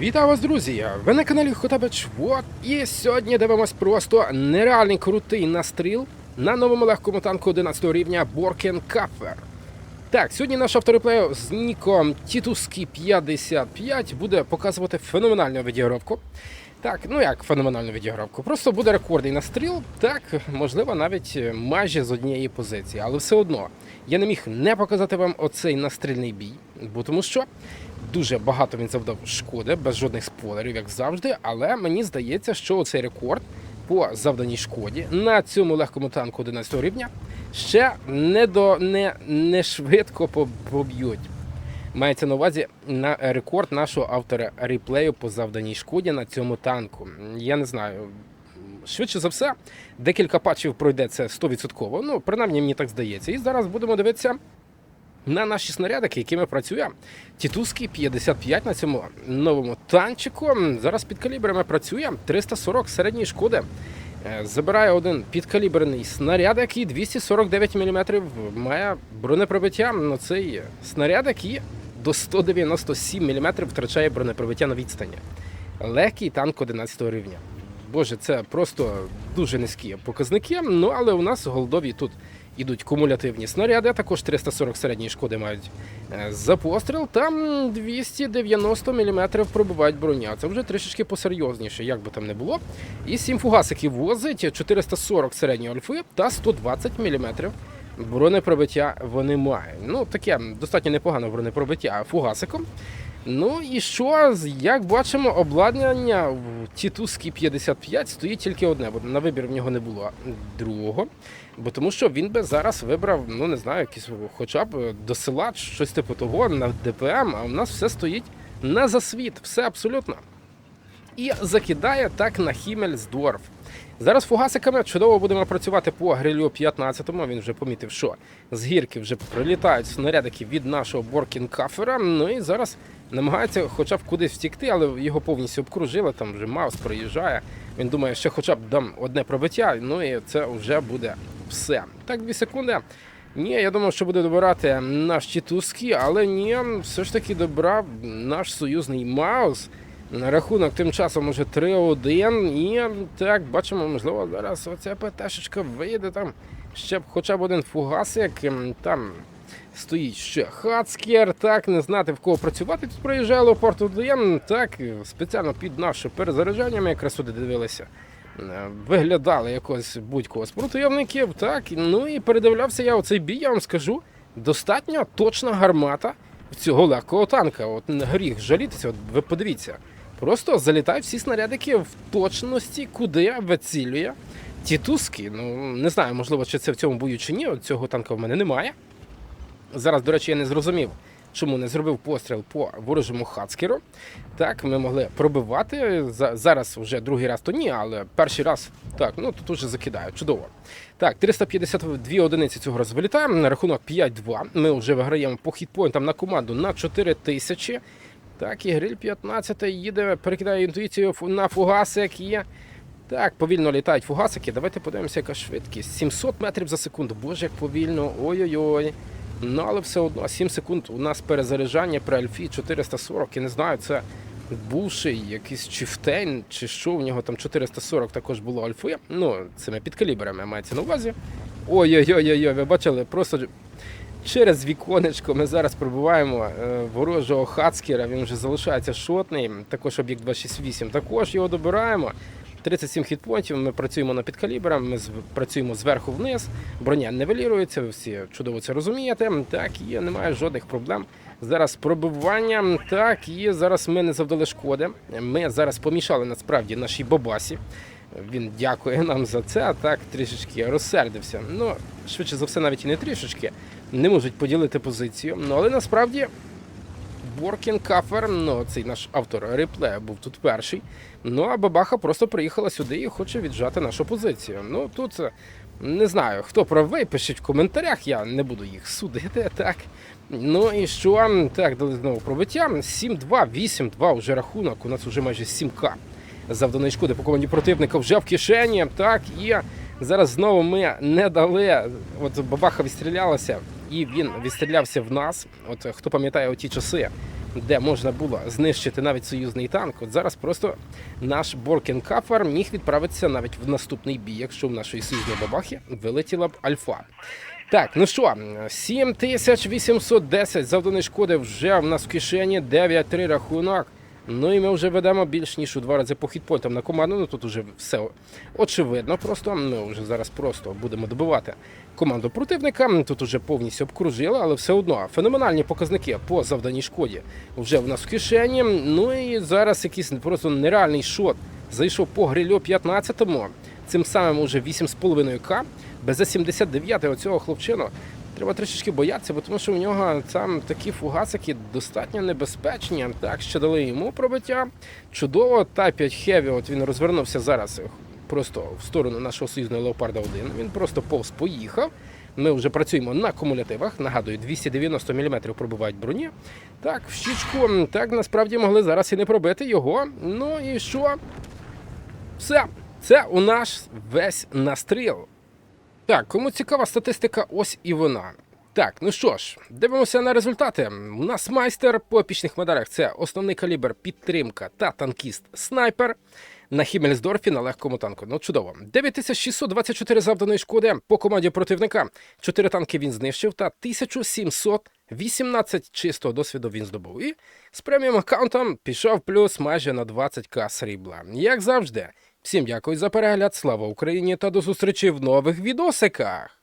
Вітаю вас, друзі! Ви на каналі Хотабич Вот. І сьогодні дивимось просто нереальний крутий настріл на новому легкому танку 11 рівня Боркен Капфер. Так, сьогодні наш автореплей з ніком Тітуски 55 буде показувати феноменальну відігровку. Так, ну як феноменальну відігровку. Просто буде рекордний настріл, так, можливо, навіть майже з однієї позиції. Але все одно я не міг не показати вам оцей настрільний бій, бо тому що дуже багато він завдав шкоди, без жодних спойлерів, як завжди. Але мені здається, що оцей рекорд по завданій шкоді на цьому легкому танку 11 рівня ще не до не, не швидко поб'ють. Мається на увазі на рекорд нашого автора реплею по завданій шкоді на цьому танку. Я не знаю. Швидше за все, декілька патчів пройде це 100%. Ну, принаймні, мені так здається. І зараз будемо дивитися на наші снарядики, якими працює Тітуський 55 на цьому новому танчику. Зараз під калібрами працює 340 середньої шкоди. Е, Забирає один підкаліберний снарядик і 249 мм має бронепробиття. Ну, цей снарядик і до 197 мм втрачає бронепробиття на відстані. Легкий танк 11 рівня. Боже, це просто дуже низькі показники. Ну але у нас голдові тут ідуть кумулятивні снаряди, також 340 середньої шкоди мають е, за постріл. Там 290 мм пробивають броня. Це вже трішечки посерйозніше, як би там не було. І 7 фугасиків возить 440 середньої альфи та 120 мм бронепробиття вони мають. Ну, таке достатньо непогане бронепробиття фугасиком. Ну і що, як бачимо, обладнання в Тітуській 55 стоїть тільки одне, бо на вибір в нього не було другого. Бо тому що він би зараз вибрав, ну не знаю, якийсь хоча б до села, щось типу того на ДПМ, а у нас все стоїть на засвіт, все абсолютно. І закидає так на Хімельсдорф. Зараз фугасиками чудово будемо працювати по грилю 15-му. Він вже помітив, що з гірки вже прилітають снарядики від нашого Боркінкафера. Ну і зараз намагається хоча б кудись втікти, але його повністю обкружили. Там вже Маус проїжджає. Він думає, що хоча б дам одне пробиття, ну і це вже буде все. Так, дві секунди. Ні, я думав, що буде добирати наш Тітуський, але ні, все ж таки добрав наш союзний Маус. На рахунок тим часом уже 3-1. І так, бачимо, можливо, зараз оця ПТшечка вийде там. Ще б хоча б один фугасик. ем, Там стоїть ще Хацкер. Так, не знати в кого працювати. Тут проїжджає Леопард 1. Так, спеціально під наше перезаряджання ми якраз сюди дивилися. Е, Виглядали якось будь-кого з противників. Так, ну і передивлявся я оцей бій, я вам скажу. Достатньо точна гармата цього легкого танка. От гріх жалітися, от ви подивіться. Просто залітають всі снарядики в точності, куди вицілює тітуски. Ну не знаю, можливо, чи це в цьому бою чи ні. От цього танка в мене немає. Зараз, до речі, я не зрозумів, чому не зробив постріл по ворожому хацкеру. Так, ми могли пробивати. Зараз вже другий раз то ні, але перший раз так, ну тут уже закидаю. Чудово. Так, 352 одиниці цього разу вилітаємо. На рахунок 5-2. Ми вже виграємо по хітпоінтам на команду на 4 тисячі. Так, і гриль 15 їде, перекидає інтуїцію на фугасик. І... Так, повільно літають фугасики. Давайте подивимося, яка швидкість. 700 метрів за секунду. Боже, як повільно. Ой-ой-ой. Ну, але все одно, 7 секунд у нас перезаряджання при Альфі 440. Я не знаю, це бувший якийсь чифтейн, чи що, у нього там 440 також було альфи. Ну, цими підкаліберами мається на увазі. Ой-ой-ой, ви бачили, просто через віконечко ми зараз пробуваємо е, ворожого хацкера, він вже залишається шотний. Також об'єкт 268, також його добираємо. 37 хітпонтів, ми працюємо на підкалібрах, ми працюємо зверху вниз, броня нивелірується, ви всі чудово це розумієте. Так, і немає жодних проблем. Зараз пробивання, так, і зараз ми не завдали шкоди. Ми зараз помішали насправді нашій бабасі. Він дякує нам за це, так трішечки розсердився. Ну, швидше за все, навіть і не трішечки. Не можуть поділити позицію. Ну, але насправді Боркін Кафер, ну цей наш автор реплея був тут перший. Ну а Бабаха просто приїхала сюди і хоче віджати нашу позицію. Ну тут е, не знаю, хто правий, пишіть в коментарях, я не буду їх судити. Так. Ну і що? Так, дали знову пробиття. 7-2, 8-2 вже рахунок. У нас вже майже 7К завданої шкоди по команді противника вже в кишені. Так, і зараз знову ми не дали. От бабаха відстрілялася, і він відстрілявся в нас. От хто пам'ятає оті часи, де можна було знищити навіть союзний танк. От зараз просто наш Боркенкафер міг відправитися навіть в наступний бій, якщо в нашої союзної бабахи вилетіла б альфа. Так, ну що, 7810 завданої шкоди вже в нас в кишені, 9-3 рахунок. Ну і ми вже ведемо більш ніж у два рази по хітпоінтам на команду. Ну тут вже все очевидно. Просто ми вже зараз просто будемо добивати команду противника. Тут уже повністю обкружили, але все одно феноменальні показники по завданій шкоді вже в нас в кишені. Ну і зараз якийсь просто нереальний шот зайшов по грилю 15-му. Цим самим уже 8,5к. Без 79 оцього хлопчину треба трішечки боятися, бо тому що в нього там такі фугасики достатньо небезпечні. Так, ще дали йому пробиття. Чудово, та 5 Хеві, от він розвернувся зараз просто в сторону нашого союзного Леопарда 1. Він просто повз поїхав. Ми вже працюємо на кумулятивах. Нагадую, 290 мм пробивають броні. Так, в щічку, так насправді могли зараз і не пробити його. Ну і що? Все, це у нас весь настріл. Так, кому цікава статистика, ось і вона. Так, ну що ж, дивимося на результати. У нас майстер по епічних медалях це основний калібр, підтримка та танкіст снайпер. На Хіммельсдорфі на легкому танку. Ну чудово. 9624 завданої шкоди по команді противника. 4 танки він знищив та 1718 чистого досвіду він здобув. І з преміум аккаунтом пішов плюс майже на 20к срібла. Як завжди. Всім дякую за перегляд. Слава Україні та до зустрічі в нових відосиках.